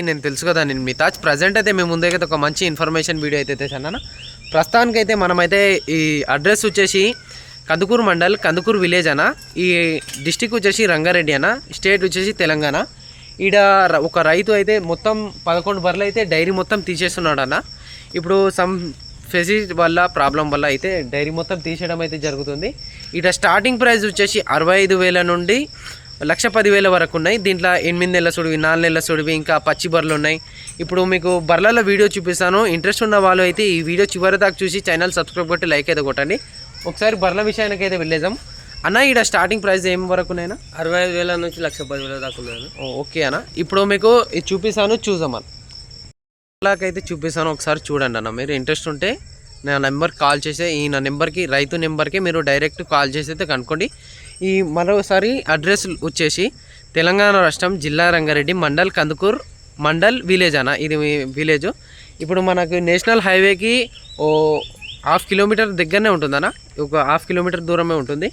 నేను తెలుసు కదా నేను మీ తాజ్ ప్రజెంట్ అయితే మేము ముందే కదా ఒక మంచి ఇన్ఫర్మేషన్ వీడియో అయితే తెచ్చాను ప్రస్తుతానికైతే మనమైతే ఈ అడ్రస్ వచ్చేసి కందుకూరు మండల్ కందుకూరు విలేజ్ అన్న. ఈ డిస్టిక్ వచ్చేసి రంగారెడ్డి అన్న. స్టేట్ వచ్చేసి తెలంగాణ. ఈడ ఒక రైతు అయితే మొత్తం పదకొండు బర్రెలు అయితే డైరీ మొత్తం తీసేస్తున్నాడు అన్న. ఇప్పుడు సమ్ ఫెసిలిటీ వల్ల ప్రాబ్లం వల్ల అయితే డైరీ మొత్తం తీసేయడం అయితే జరుగుతుంది. ఇట స్టార్టింగ్ ప్రైస్ వచ్చేసి అరవై ఐదు వేల నుండి లక్ష పదివేల వరకు ఉన్నాయి. దీంట్లో ఎనిమిది నెలల సుడివి నాలుగు నెలల సుడివి ఇంకా పచ్చి బర్రెలు ఉన్నాయి. ఇప్పుడు మీకు బర్రెల వీడియో చూపిస్తాను. ఇంట్రెస్ట్ ఉన్న వాళ్ళు అయితే ఈ వీడియో చివరి దాకా చూసి ఛానల్ సబ్స్క్రైబ్ కొట్టి లైక్ అయితే కొట్టండి. ఒకసారి బర్రెల విషయానికి అయితే వెళ్ళేద్దాం. అన్న ఇక్కడ స్టార్టింగ్ ప్రైస్ ఏం వరకు ఉన్నాయన్నా అరవై ఐదు వేల నుంచి లక్ష పది వేల దాకా ఉన్నాను ఓకే అన్న. ఇప్పుడు మీకు ఇది చూపిస్తాను చూసామన్న అయితే చూపిస్తాను ఒకసారి చూడండి అన్న. మీరు ఇంట్రెస్ట్ ఉంటే నా నెంబర్ కాల్ చేసే ఈ నా నెంబర్కి రైతు నెంబర్కి మీరు డైరెక్ట్ కాల్ చేసి అయితే కనుక్కోండి. ఈ మరోసారి అడ్రస్ వచ్చేసి తెలంగాణ రాష్ట్రం జిల్లా రంగారెడ్డి మండల్ కందుకూర్ మండల్ విలేజ్ అన్న. ఇది విలేజ్. ఇప్పుడు మనకు నేషనల్ హైవేకి ఓ హాఫ్ కిలోమీటర్ దగ్గరనే ఉంటుందన్న ఒక హాఫ్ కిలోమీటర్ దూరమే ఉంటుంది.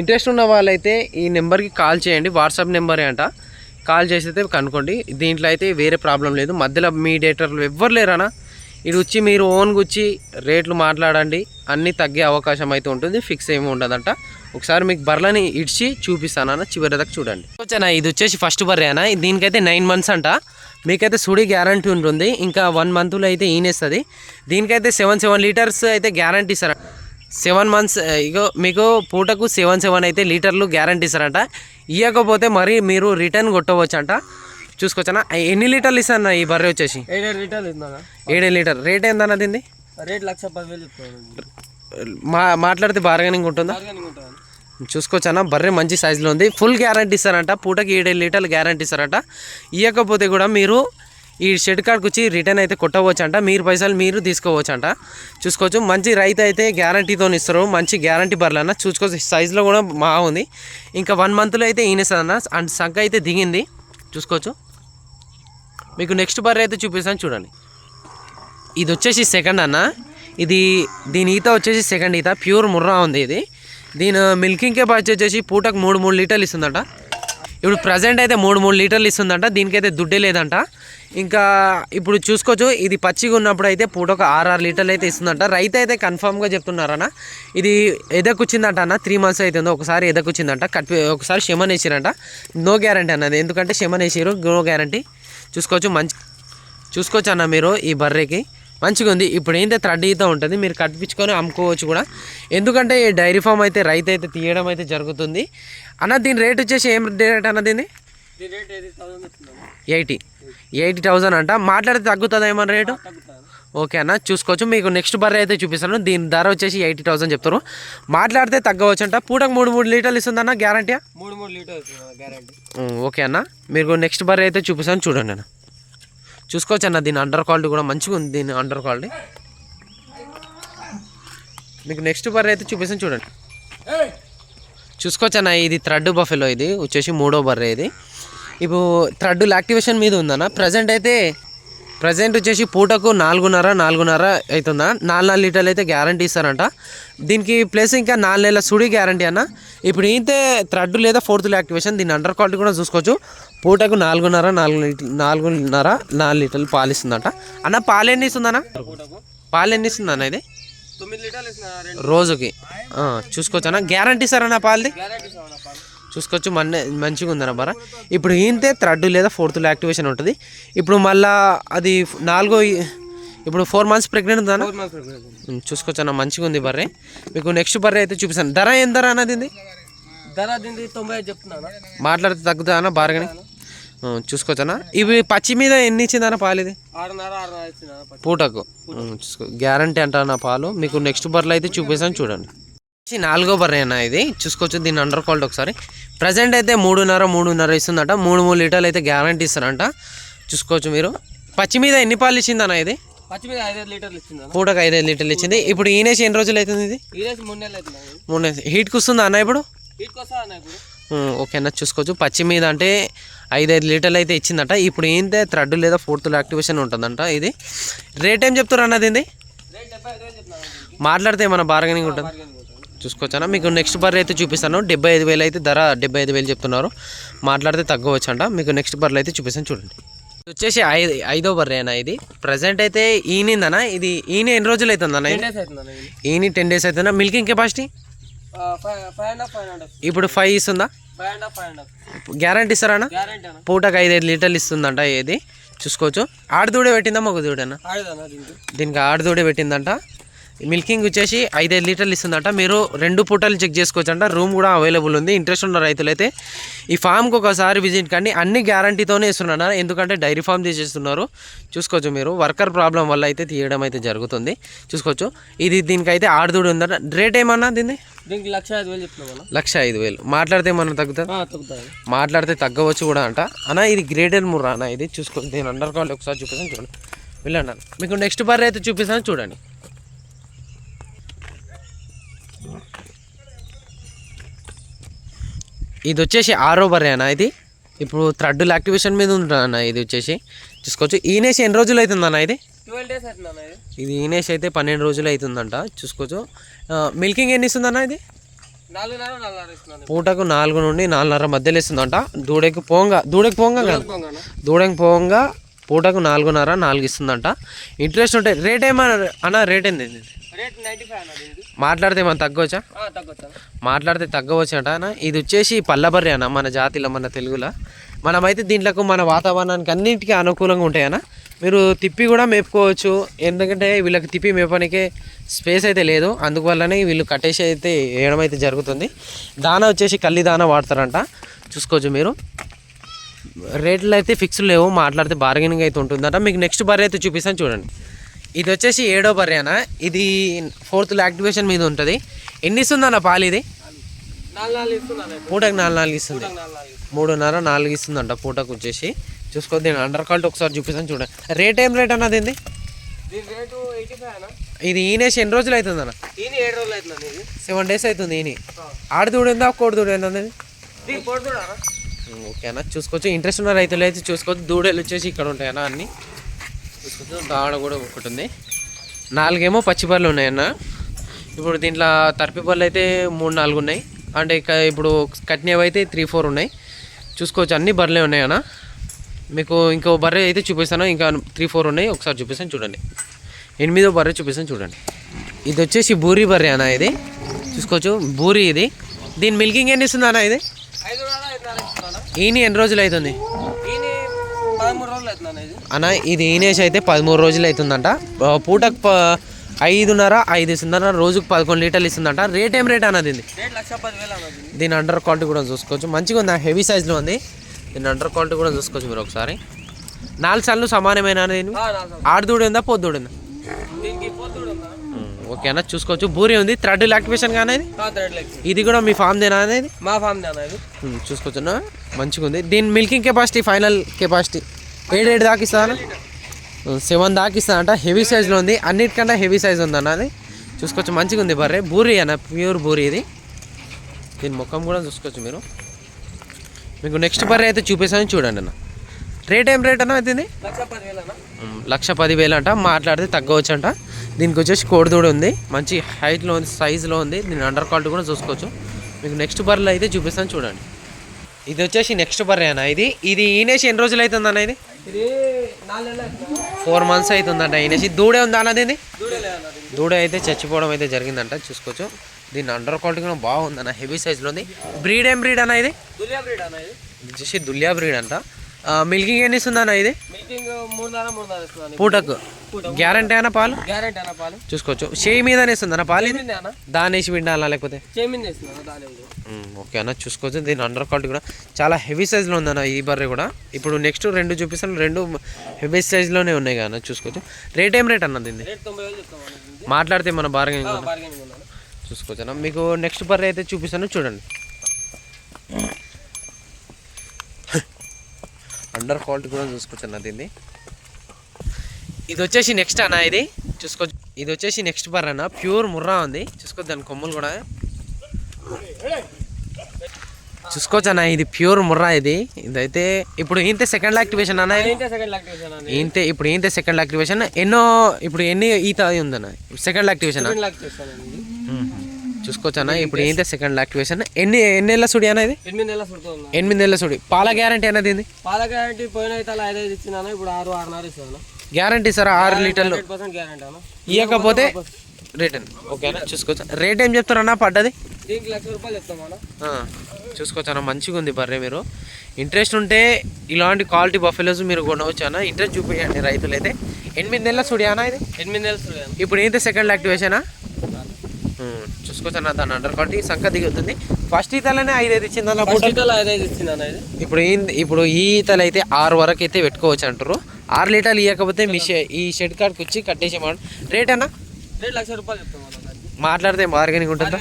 ఇంట్రెస్ట్ ఉన్న వాళ్ళైతే ఈ నెంబర్కి కాల్ చేయండి. వాట్సాప్ నెంబరే అంట. కాల్ చేసి అయితే కనుక్కోండి. దీంట్లో అయితే వేరే ప్రాబ్లం లేదు. మధ్యలో మీడియేటర్లు ఎవ్వరు లేరనా ఇటు వచ్చి మీరు ఓన్గా వచ్చి రేట్లు మాట్లాడండి. అన్నీ తగ్గే అవకాశం అయితే ఉంటుంది. ఫిక్స్ ఏమి ఉండదంట. ఒకసారి మీకు బర్రెలని ఇడిచి చూపిస్తానన్న చివరి దాకా చూడండి. వచ్చానా? ఇది వచ్చేసి ఫస్ట్ బర్రె అన్న. దీనికైతే నైన్ మంత్స్ అంట. మీకైతే సుడి గ్యారంటీ ఉంటుంది. ఇంకా వన్ మంత్లో అయితే ఈనేస్తుంది. దీనికైతే సెవెన్ సెవెన్ లీటర్స్ అయితే గ్యారంటీ ఇస్తారు సెవెన్ మంత్స్ ఇగో మీకు పూటకు సెవెన్ సెవెన్ అయితే లీటర్లు గ్యారంటీ ఇస్తారంట. ఇవ్వకపోతే మరి మీరు రిటర్న్ కొట్టవచ్చంట. చూసుకోవచ్చనా? ఎన్ని లీటర్లు ఇస్తారన్న ఈ బర్రె వచ్చేసి? ఏడేడు లీటర్లు ఇస్తున్నాను ఏడే లీటర్. రేట్ ఏందన్న దీన్ని రేట్ లక్ష పదివేలు మా మాట్లాడితే బార్గెనింగ్ ఉంటుందా? చూసుకోవచ్చు అన్న బర్రె మంచి సైజులో ఉంది. ఫుల్ గ్యారంటీ ఇస్తారంట. పూటకి ఏడేడు లీటర్లు గ్యారంటీ ఇస్తారంట. ఇవ్వకపోతే కూడా మీరు ఈ షెడ్ కార్డ్కి వచ్చి రిటర్న్ అయితే కొట్టవచ్చు అంట మీరు పైసలు మీరు తీసుకోవచ్చు అంట చూసుకోవచ్చు. మంచి రైతు అయితే గ్యారంటీతో ఇస్తారు. మంచి గ్యారంటీ బర్రెలు అన్న చూసుకోవచ్చు సైజులో కూడా బాగుంది. ఇంకా వన్ మంత్లో అయితే ఈనేస్తుంది అండ్ సంఖ అయితే దిగింది. చూసుకోవచ్చు. మీకు నెక్స్ట్ బర్రె అయితే చూపిస్తాను చూడండి. ఇది వచ్చేసి సెకండ్ అన్న. ఇది దీని ఈత వచ్చేసి సెకండ్ ఈత. ప్యూర్ ముర్రా ఉంది ఇది. దీని మిల్కింగ్ కెపాసిటీ వచ్చేసి పూటకు మూడు మూడు లీటర్లు ఇస్తుందంట. ఇప్పుడు ప్రజెంట్ అయితే మూడు మూడు లీటర్లు ఇస్తుందంట దీనికైతే దుడ్డే లేదంట. ఇంకా ఇప్పుడు చూసుకోవచ్చు ఇది పచ్చిగా ఉన్నప్పుడు అయితే పూటకు ఆరు ఆరు లీటర్లు అయితే ఇస్తుందంట. రైతు అయితే కన్ఫామ్గా చెప్తున్నారన్న. ఇది ఎదకొచ్చిందంట అన్న త్రీ మంత్స్ అవుతుందో ఒకసారి ఎదకొచ్చిందంట. కట్ ఒకసారి షెమన్ వేసిరంట నో గ్యారంటీ అన్నది ఎందుకంటే షెమన్ వేసారు నో గ్యారంటీ చూసుకోవచ్చు మంచి చూసుకోవచ్చు అన్న మీరు ఈ బర్రెకి. మంచిగా ఉంది. ఇప్పుడు ఏంటంటే థ్రెడ్ ఈత ఉంటుంది మీరు కట్టించుకొని అమ్ముకోవచ్చు కూడా. ఎందుకంటే ఈ డైరీ ఫామ్ అయితే రైతు అయితే తీయడం అయితే జరుగుతుంది. అన్న దీని రేట్ వచ్చేసి ఏం రేట్ అన్న దీన్ని? ఎయిటీ. ఎయిటీ థౌజండ్ అంట. మాట్లాడితే తగ్గుతుందా ఏమన్నా రేటు? ఓకే అన్న చూసుకోవచ్చు. మీకు నెక్స్ట్ బర్రె అయితే చూపిస్తాను. దీని ధర వచ్చేసి ఎయిటీ థౌసండ్ చెప్తారు మాట్లాడితే తగ్గవచ్చు అంట పూటకు మూడు మూడు లీటర్లు ఇస్తుందన్న గ్యారంటీ మూడు మూడు లీటర్లు ఓకే అన్న. మీకు నెక్స్ట్ బర్రె అయితే చూపిస్తాను. చూడండి అన్న. చూసుకోవచ్చు అన్న దీని అండర్ క్వాలిటీ కూడా మంచిగా ఉంది దీని అండర్ క్వాలిటీ మీకు నెక్స్ట్ బర్రె అయితే చూపిస్తాను చూడండి. చూసుకోవచ్చు అన్న ఇది థ్రెడ్ బఫెలో ఇది వచ్చేసి మూడో బర్రె ఇది. ఇప్పుడు థ్రెడ్ యాక్టివేషన్ మీద ఉందన్న ప్రజెంట్ అయితే ప్రజెంట్ వచ్చేసి పూటకు నాలుగున్నర నాలుగున్నర అవుతుందా నాలుగు నాలుగు లీటర్లు అయితే గ్యారంటీ ఇస్తారంట. దీనికి ప్లస్ ఇంకా నాలుగు నెలల సుడి గ్యారంటీ అన్న. ఇప్పుడు ఏంటే థ్రెడ్ లేదా ఫోర్త్ యాక్టివేషన్ దీని అండర్ క్వాలిటీ కూడా చూసుకోవచ్చు. పూటకు నాలుగున్నర నాలుగు లీటర్ నాలుగున్నర నాలుగు లీటర్లు పాలు ఇస్తుందంట. అన్న పాలు ఎన్ని ఇస్తుందన్న? పాలు ఎన్ని ఇస్తుందన్న ఇది? రోజుకి. చూసుకోవచ్చు అన్న? గ్యారంటీ సార్ అన్న పాలది చూసుకోవచ్చు. మన మంచిగా ఉందన్న బర. ఇప్పుడు ఈంతే థ్రెడ్ లేదా ఫోర్త్ యాక్టివేషన్ ఉంటుంది. ఇప్పుడు మళ్ళా అది నాలుగో ఇప్పుడు ఫోర్ మంత్స్ ప్రెగ్నెంట్ ఉమ్, చూసుకోవచ్చు అన్న మంచిగా ఉంది బర్రె. మీకు నెక్స్ట్ బర్రె అయితే చూపిస్తాను. ధర ఏం ధర అన్నది ధర తొంభై చెప్తున్నాను మాట్లాడితే తగ్గుతా అన్న బార్గని చూసుకోవచ్చు అన్న. ఇవి పచ్చి మీద ఎన్ని ఇచ్చిందన్న పాలు ఇది. పూటకు. చూసుకో. గ్యారంటీ అంటారు పాలు. మీకు నెక్స్ట్ బర్రెలు అయితే చూపిస్తాను చూడండి. వచ్చి నాలుగో బర్రె అన్న ఇది. చూసుకోవచ్చు దీని అండర్ క్వాలిటీ ఒకసారి. ప్రజెంట్ అయితే మూడున్నర మూడున్నర ఇస్తుందట. మూడు మూడు లీటర్లు అయితే గ్యారంటీ ఇస్తారంట. చూసుకోవచ్చు మీరు. పచ్చి మీద ఎన్ని పాలు ఇచ్చిందన్న ఇది? పచ్చి మీద ఐదు లీటర్లు ఇచ్చిందా పూటకు ఐదైదు లీటర్లు ఇచ్చింది. ఇప్పుడు ఈనేసి ఎన్ని రోజులు అవుతుంది ఇది? మూడు నెలలు హీట్కి వస్తుందా అన్న ఇప్పుడు? ఓకే అన్న చూసుకోవచ్చు. పచ్చి మీద అంటే ఐదైదు లీటర్లు అయితే ఇచ్చిందట. ఇప్పుడు ఏంటంటే థ్రెడ్ లేదా ఫోర్త్ యాక్టివేషన్ ఉంటుందంట ఇది. రేట్ ఏం చెప్తారు అన్నది మాట్లాడితే ఏమైనా బార్గెనింగ్ ఉంటుంది? బార్గెనింగ్ ఉంటుంది. చూసుకోవచ్చా మీకు నెక్స్ట్ బర్రె అయితే చూపిస్తాను. డెబ్బై ఐదు వేలు అయితే ధర డెబ్బై ఐదు వేలు చెప్తున్నారు. మాట్లాడితే తగ్గవచ్చు అంట మీకు నెక్స్ట్ బర్రెలు అయితే చూపిస్తాను చూడండి. ఇది వచ్చేసి ఐదు ఐదో బర్రె అన్న ఇది. ప్రజెంట్ అయితే ఈనిందనా ఇది ఈయన ఎన్ని రోజులు అవుతుందన్న ఇది? ఇది. ఈని టెన్ డేస్ అవుతుందా మిల్కింగ్ కెపాసిటీ ఇప్పుడు ఫైవ్ ఇస్తుందా? గ్యారంటీ ఇస్తారా అన్న? పూటకు ఐదైదు లీటర్లు ఇస్తుందంట ఏది? చూసుకోవచ్చు. ఆడదూడే పెట్టిందా మగ దూడేనా దీనికి ఆడదూడే పెట్టిందంట. మిల్కింగ్ వచ్చేసి ఐదైదు లీటర్లు ఇస్తుందంట. మీరు రెండు పూటలు చెక్ చేసుకోవచ్చు అంట రూమ్ కూడా అవైలబుల్ ఉంది. ఇంట్రెస్ట్ ఉన్న రైతులైతే ఈ ఫామ్కి ఒకసారి విజిట్ కండి. అన్ని గ్యారంటీతోనే ఇస్తున్నారు ఎందుకంటే డైరీ ఫామ్ తీసేస్తున్నారు. చూసుకోవచ్చు మీరు. వర్కర్ ప్రాబ్లం వల్ల అయితే తీయడం అయితే జరుగుతుంది. చూసుకోవచ్చు. ఇది దీనికైతే ఆడదూడి ఉందంట. రేట్ ఏమన్నా దీన్ని? దీనికి లక్ష ఐదు వేలు చెప్తున్నాం లక్ష ఐదు వేలు. మాట్లాడితే ఏమన్నా తగ్గుతుంది? తగ్గుతుంది మాట్లాడితే తగ్గవచ్చు కూడా అంట. అన్న ఇది గ్రేడెడ్ ముర్రా అన్న. ఇది చూసుకో దీని అండర్ కాల్ ఒకసారి చూపిస్తాను చూడండి. వెళ్ళండి మీకు నెక్స్ట్ బర్రె అయితే చూపిస్తాను చూడండి. ఇది వచ్చేసి ఆరో బర్రె అన్న ఇది. ఇప్పుడు థర్డ్ యాక్టివేషన్ మీద ఉంటుంది అన్న ఇది వచ్చేసి? చూసుకోవచ్చు. ఈనేసి ఎన్ని రోజులు అవుతుంది అన్న ఇది? ట్వెల్వ్ డేస్ అవుతుందన్న ఇది. ఇది ఈనేసి అయితే పన్నెండు రోజులు అవుతుందంట. చూసుకోవచ్చు. మిల్కింగ్ ఎన్ని ఇస్తుందన్న ఇది? పూటకు నాలుగు నుండి నాలుగున్నర మధ్యలో ఇస్తుందంట. దూడకి పోంగా దూడకి పోంగా కాదు. దూడకి పోంగా పూటకు నాలుగున్నర నాలుగు ఇస్తుందంట. ఇంట్రెస్ట్ ఉంటే రేట్ ఏమన్నా అన్న రేట్ ఏంది? మాట్లాడితే ఏమన్నా తగ్గవచ్చా? మాట్లాడితే తగ్గవచ్చు అంట అన్న? ఇది వచ్చేసి పల్లబర్రి అన్న మన జాతిలో మన తెలుగులో. మనమైతే దీంట్లకు మన వాతావరణానికి అన్నింటికీ అనుకూలంగా ఉంటాయన్న మీరు తిప్పి కూడా మేపుకోవచ్చు. ఎందుకంటే వీళ్ళకి తిప్పి మేపడానికే స్పేస్ అయితే లేదు. అందువల్లనే వీళ్ళు కట్టేసి అయితే వేయడం అయితే జరుగుతుంది. దానా వచ్చేసి కల్లి దానా వాడతారంట. చూసుకోవచ్చు మీరు. రేట్లు అయితే ఫిక్స్ లేవు మాట్లాడితే బార్గెనింగ్ అయితే ఉంటుందట. మీకు నెక్స్ట్ బర్రె అయితే చూపిస్తాను చూడండి. ఇది వచ్చేసి ఏడో బర్రె అన్న. ఇది ఫోర్త్ యాక్టివేషన్ మీద ఉంటుంది. ఎన్ని ఇస్తుంది అన్న పాలు ఇది? పూటకు నాలుగు నాలుగు ఇస్తుంది. మూడున్నర నాలుగు ఇస్తుందంట పూటకు వచ్చేసి. చూసుకో దీని అండర్ కాల్ట్ ఒకసారి చూపిస్తాను చూడండి. రేట్ ఏం రేట్ అన్నది ఏంది ఇది ఈనేసి ఎన్ని రోజులు అవుతుంది అన్న? సెవెన్ డేస్ అవుతుంది ఈని ఆడదూడిందా కోడి ఓకేనా? ఓకే అన్న చూసుకోవచ్చు. ఇంట్రెస్ట్ ఉన్న రైతులు అయితే చూసుకోవచ్చు. దూడలు వచ్చేసి ఇక్కడ ఉంటాయి అన్న చూసుకోవచ్చు. దాడ కూడా ఒకటి ఉంది. నాలుగేమో పచ్చి బర్రెలు ఉన్నాయన్న. ఇప్పుడు దీంట్లో తర్పి బళ్ళు అయితే మూడు నాలుగు ఉన్నాయి. అంటే ఇక ఇప్పుడు కట్నేవి అయితే త్రీ ఫోర్ ఉన్నాయి. చూసుకోవచ్చు. అన్ని బర్రెలే ఉన్నాయి అన్న మీకు ఇంకో బర్రె అయితే చూపిస్తాను. ఇంకా త్రీ ఫోర్ ఉన్నాయి. ఒకసారి చూపిస్తాను. చూడండి. ఎనిమిదో బర్రె చూపిస్తాను. చూడండి. ఇది వచ్చేసి బూరి బర్రె అన్న ఇది. చూసుకోవచ్చు. బూరి ఇది. దీని మిల్కింగ్ ఎన్ని ఇస్తుంది అన్న ఇది? ఈని ఎన్ని రోజులు అవుతుంది? అన్న ఇది. ఈనేసి అయితే పదమూడు రోజులు అవుతుందంట. పూటకు ఐదున్నర ఐదు ఇస్తుందన్న రోజుకు పదకొండు లీటర్లు ఇస్తుందంట. రేట్ ఏం రేట్ అన్నది దీని? అండర్ క్వాలిటీ కూడా చూసుకోవచ్చు. మంచిగా ఉంది? హెవీ సైజ్లో ఉంది. దీని అండర్ క్వాలిటీ కూడా చూసుకోవచ్చు మీరు ఒకసారి. నాలుగు సార్లు సమానమైన దీని? నాలుగు ఆడదూడు ఉందా పొద్దుడు ఉందా దీనికి పొద్దుడు ఉందా ఓకే అన్న చూసుకోవచ్చు. బూరి ఉంది. థర్డ్ యాక్టివేషన్ కానీ ఇది? కూడా మీ ఫామ్ దేనా అనేది? మా ఫామ్ అన్న ఇది? ఉమ్, చూసుకోవచ్చు అన్న మంచిగా ఉంది. దీని మిల్కింగ్ కెపాసిటీ ఫైనల్ కెపాసిటీ ఏడేడు దాకా ఇస్తుందా సెవెన్ దాకా ఇస్తా అంట హెవీ సైజ్లో ఉంది. అన్నిటికంటే హెవీ సైజ్ ఉంది అది. చూసుకోవచ్చు. మంచిగా ఉంది బర్రె. బూరి అన్న ప్యూర్ బూరి ఇది. దీని ముఖం కూడా చూసుకోవచ్చు మీరు. మీకు నెక్స్ట్ బర్రె అయితే చూపిస్తాను. చూడండి అన్న. రేట్ ఏం రేట్ అన్న ఉమ్, లక్ష పదివేలు అంట. మాట్లాడితే తగ్గవచ్చు అంట దీనికి వచ్చేసి కోడిదూడ ఉంది. మంచి హైట్లో ఉంది సైజులో ఉంది. దీని అండర్ క్వాలిటీ కూడా చూసుకోవచ్చు. మీకు నెక్స్ట్ బర్రెలు అయితే చూపిస్తాను చూడండి. ఇది వచ్చేసి నెక్స్ట్ బర్రె అన్న ఇది? ఇది ఈనేసి ఎన్ని రోజులు అవుతుంది అన్న ఇది? ఫోర్ మంత్స్ అవుతుందంట ఈనేసి దూడే ఉందా అన్నది ఇది దూడ అయితే చచ్చిపోవడం అయితే జరిగిందంట. చూసుకోవచ్చు. దీని అండర్ క్వాలిటీ కూడా బాగుందన్న హెవీ సైజులో ఉంది. బ్రీడ్ ఏం బ్రీడ్ అన్న ఇది? దులియా బ్రీడ్ అన్న ఇది. ఇది వచ్చేసి దులియా బ్రీడ్ అంట. మిల్కింగ్ ఎన్ని ఇస్తుంది అన్న ఇది? మిల్కింగ్ పూటకు? గ్యారంటీ అన్న పాలు? గ్యారెంటీ అన్న పాలు. చూసుకోవచ్చు. చేయి ఇస్తుంది అన్న పాలు ఇది? అన్న. దానేసి విండాలా లేకపోతే? దాని ఓకే అన్న చూసుకోవచ్చు. దీని అండర్ క్వాలిటీ కూడా చాలా హెవీ సైజ్లో ఉందన్న ఈ బర్రె కూడా. ఇప్పుడు నెక్స్ట్ రెండు చూపిస్తాను. రెండు హెవీ సైజ్లోనే ఉన్నాయి కదా చూసుకోవచ్చు. రేట్ ఏం రేట్ అన్న దీన్ని మాట్లాడితే మన బార్గెనింగ్ చూసుకోవచ్చు అన్న. మీకు నెక్స్ట్ బర్రె అయితే చూపిస్తాను చూడండి. అండర్ క్వాలిటీ కూడా చూసుకోవచ్చు అన్న దీన్ని. ఇది వచ్చేసి నెక్స్ట్ అన్న ఇది. చూసుకోవచ్చు ఇది వచ్చేసి నెక్స్ట్ బర్రె అన్న. ప్యూర్ ముర్రా ఉంది. చూసుకోవచ్చు దాని కొమ్ములు కూడా. చూసుకోవచ్చు అన్న ఇది ప్యూర్ ముర్రా ఇది. ఇదైతే ఇప్పుడు ఇంతే సెకండ్ యాక్టివేషన్ అన్న ఇంతే ఇప్పుడు ఇంతే సెకండ్ యాక్టివేషన్ ఎన్నో ఇప్పుడు ఎన్ని ఈత ఉందన్న సెకండ్ యాక్టివేషన్ సెకండ్ లాక్టేషన్ అండి ఇది చూసుకోవచ్చు అన్న ఇప్పుడు ఏంటి సెకండ్ యాక్టివేషన్ ఎన్ని ఎన్ని నెలల సుడి అన్న ఇది ఎనిమిది నెలల సుడుతుంది ఎనిమిది నెలల సుడి. పాల గ్యారంటీ అనేది ఏంది? పాల గ్యారంటీ పోయిన అయితే అలా ఐదైదు ఇచ్చినాను? ఇప్పుడు ఆరు ఆరున్నర ఇస్తాను గ్యారంటీ సార్ ఆరు లీటర్లు. ఇవ్వకపోతే రిటర్న్ ఓకేనా చూసుకోవచ్చు. రేట్ ఏం చెప్తారన్నా పడ్డది? చూసుకోవచ్చు అన్న మంచిగా ఉంది బర్రె మీరు. ఇంట్రెస్ట్ ఉంటే ఇలాంటి క్వాలిటీ బఫెలోస్ మీరు కొనవచ్చు అన్న ఇంట్రెస్ట్ చూపించండి రైతులైతే. ఎనిమిది నెలల సుడి అన్న ఇది? ఎనిమిది నెలలు సుడి ఇప్పుడు ఏంటి సెకండ్ యాక్టివేషనా చూసుకోవచ్చు అన్న దాని అండర్ క్వాలిటీ సంఖ దిగుతుంది ఫస్ట్ ఈతలనే ఇచ్చింది అన్న ఇట్లా ఐదైదు ఇచ్చింది అన్న ఇది. ఇప్పుడు ఏంది ఇప్పుడు ఈ ఈతలు అయితే ఆరు వరకు అయితే పెట్టుకోవచ్చు అంటారు ఆరు లీటర్లు ఇవ్వకపోతే మీ షె- ఈ షెడ్ కార్డ్కి వచ్చి కట్టేసేమాట రేట్ అన్న? రేట్ లక్ష రూపాయలు మాట్లాడితే బార్గెనింగ్ ఉంటుందా?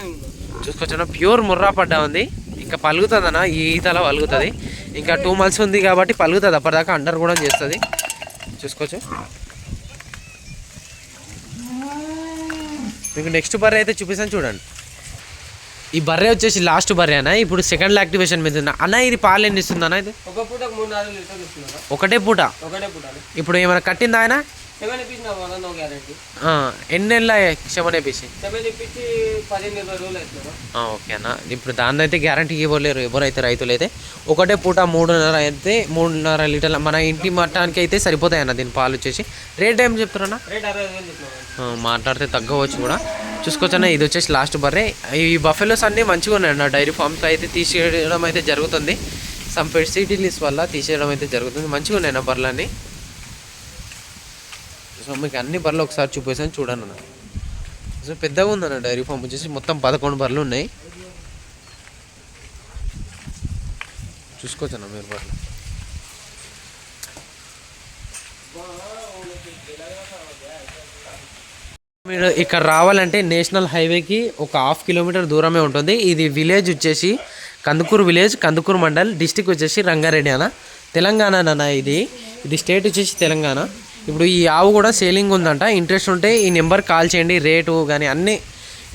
చూసుకోవచ్చు అన్న ప్యూర్ ముర్రా పడ్డా ఉంది. ఇంకా పలుగుతుంది అన్న. ఈ ఈతల పలుగుతుంది ఇంకా టూ మంత్స్ ఉంది కాబట్టి పలుగుతుంది అప్పటిదాకా అండర్ కూడా చేస్తుంది. చూసుకోవచ్చు. మీకు నెక్స్ట్ బర్రె అయితే చూపిస్తాను చూడండి. ఈ బర్రె వచ్చేసి లాస్ట్ బర్రె అన్న. ఇప్పుడు సెకండ్ యాక్టివేషన్ మీద ఉంది అన్న ఇది పాలు ఎన్ని ఇస్తుంది అన్న ఇది? ఒక పూటకు మూడు నాలుగు లీటర్లు ఇస్తున్నా ఒకటే పూట? ఒకటే పూట ఇప్పుడు ఏమైనా కట్టిందా ఆయన? Seven no guarantee. ఎన్ని నెలల సెవెన్ ఇప్పించి? పదిహేను ఇరవై రోజులు అవుతున్నా ఓకే అన్న. ఇప్పుడు దాన్ని అయితే గ్యారంటీ ఇవ్వలేరు ఎవరైతే రైతులు అయితే ఒకటే పూట మూడున్నర అయితే మూడున్నర లీటర్ల మన ఇంటి మట్టానికి అయితే సరిపోతాయి అన్న దీని పాలు వచ్చేసి. రేట్ ఏం చెప్తారన్న రేట్ అరవై వేలు చెప్తున్నాను ఆ, మాట్లాడితే తగ్గవచ్చు కూడా. చూసుకోవచ్చు అన్న ఇది వచ్చేసి లాస్ట్ బర్రే. ఈ బఫెలోస్ అన్నీ మంచిగా ఉన్నాయి అన్న. డైరీ ఫామ్స్ అయితే తీసేయడం అయితే జరుగుతుంది. సమ్ ఫెసిలిటీస్ వల్ల తీసేయడం అయితే జరుగుతుంది. మంచిగా ఉన్నాయి అన్న బర్రెలన్నీ. సో మీకు అన్ని బర్రెలు ఒకసారి చూపేసాను చూడండి అన్న. సో పెద్దగా ఉందన్న డైరీ ఫామ్ వచ్చేసి. మొత్తం పదకొండు బర్రెలు ఉన్నాయి. చూసుకోవచ్చు అన్న మీరు బర్రెలు. మీరు ఇక్కడ రావాలంటే నేషనల్ హైవేకి ఒక హాఫ్ కిలోమీటర్ దూరమే ఉంటుంది. ఇది విలేజ్ వచ్చేసి కందుకూరు విలేజ్ కందుకూరు మండల్ డిస్టిక్ వచ్చేసి రంగారెడ్డి అన్న. తెలంగాణ అన్న ఇది. ఇది స్టేట్ వచ్చేసి తెలంగాణ. ఇప్పుడు ఈ ఆవు కూడా సేలింగ్ ఉందంట. ఇంట్రెస్ట్ ఉంటే ఈ నెంబర్ కాల్ చేయండి. రేటు కానీ అన్నీ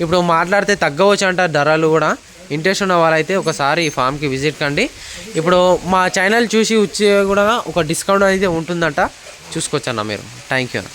ఇప్పుడు మాట్లాడితే తగ్గవచ్చు అంట ధరలు కూడా. ఇంట్రెస్ట్ ఉన్న వాళ్ళైతే ఒకసారి ఈ ఫామ్కి విజిట్ కండి. ఇప్పుడు మా ఛానల్ చూసి వచ్చే కూడా ఒక డిస్కౌంట్ అయితే ఉంటుందంట. చూసుకోవచ్చు అన్న మీరు? థ్యాంక్ యూ అన్న.